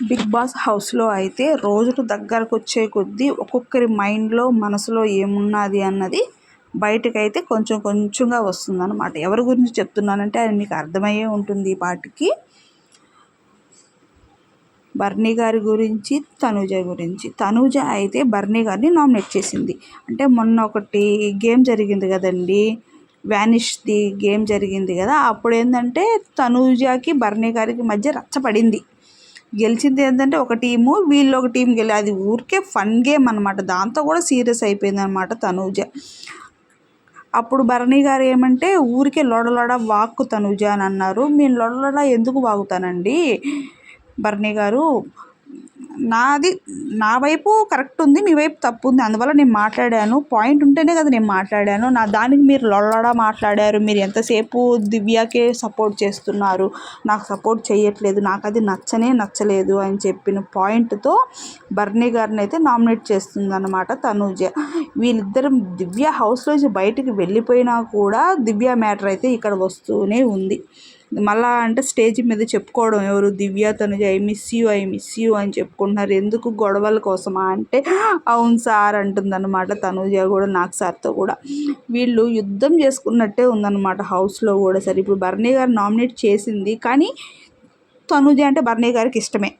Big boss హౌస్లో అయితే రోజులు దగ్గరకు వచ్చే కొద్దీ ఒక్కొక్కరి మైండ్లో మనసులో ఏమున్నది అన్నది బయటకైతే కొంచెం కొంచెంగా వస్తుందన్నమాట. ఎవరి గురించి చెప్తున్నానంటే అది మీకు అర్థమయ్యే ఉంటుంది ఈ పాటికి. బర్నీ గారి గురించి తనూజ గురించి. తనూజ అయితే బర్నీ గారిని నామినేట్ చేసింది. అంటే మొన్న ఒకటి గేమ్ జరిగింది కదండి వ్యానిష్ది గేమ్ జరిగింది కదా అప్పుడు ఏంటంటే తనూజకి బర్నీ గారికి మధ్య రచ్చపడింది గెలిచింది ఏంటంటే ఒక టీము వీళ్ళు ఒక టీం గెలి అది ఊరికే ఫన్ గేమ్ అనమాట దాంతో కూడా సీరియస్ అయిపోయింది అనమాట తనూజ. అప్పుడు భరణి గారు ఏమంటే ఊరికే లొడలొడ వాక్కు తనూజ అని అన్నారు. మేము లొడలొడ ఎందుకు వాగుతానండి? భరణి గారు నాది నా వైపు కరెక్ట్ ఉంది మీ వైపు తప్పు ఉంది. అందువల్ల నేను మాట్లాడాను. పాయింట్ ఉంటేనే కదా నేను మాట్లాడాను. నా దానికి మీరు లొల్లడా మాట్లాడారు. మీరు ఎంతసేపు దివ్యాకే సపోర్ట్ చేస్తున్నారు. నాకు సపోర్ట్ చేయట్లేదు. నాకు అది నచ్చనే నచ్చలేదు అని చెప్పిన పాయింట్తో బర్నీ గారిని అయితే నామినేట్ చేస్తుందన్నమాట తనూజ. వీళ్ళిద్దరు దివ్య హౌస్లోంచి బయటికి వెళ్ళిపోయినా కూడా దివ్య మ్యాటర్ అయితే ఇక్కడ వస్తూనే ఉంది. మళ్ళా అంటే స్టేజ్ మీద చెప్పుకోవడం ఎవరు Divya Tanuja I miss you I miss you అని చెప్పుకుంటున్నారు. ఎందుకు గొడవల కోసమా అంటే అవును సార్ అంటుందన్నమాట తనుజ కూడా నాకు సార్తో కూడా. వీళ్ళు యుద్ధం చేసుకున్నట్టే ఉందన్నమాట హౌస్లో కూడా. సరే ఇప్పుడు బర్నీ గారు నామినేట్ చేసింది కానీ తనుజ అంటే బర్నీ గారికి ఇష్టమే.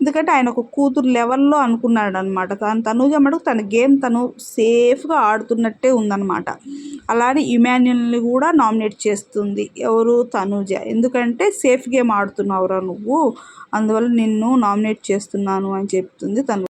ఎందుకంటే ఆయన ఒక కూతురు లెవెల్లో అనుకున్నాడు అనమాట తను తనుజ మటుకు తన గేమ్ తను సేఫ్గా ఆడుతున్నట్టే ఉందన్నమాట అలానే ఇమాన్యుల్ని కూడా నామినేట్ చేస్తుంది ఎవరు? తనుజ. ఎందుకంటే సేఫ్ గేమ్ ఆడుతున్నావురా నువ్వు. అందువల్ల నిన్ను నామినేట్ చేస్తున్నాను అని చెప్తుంది తను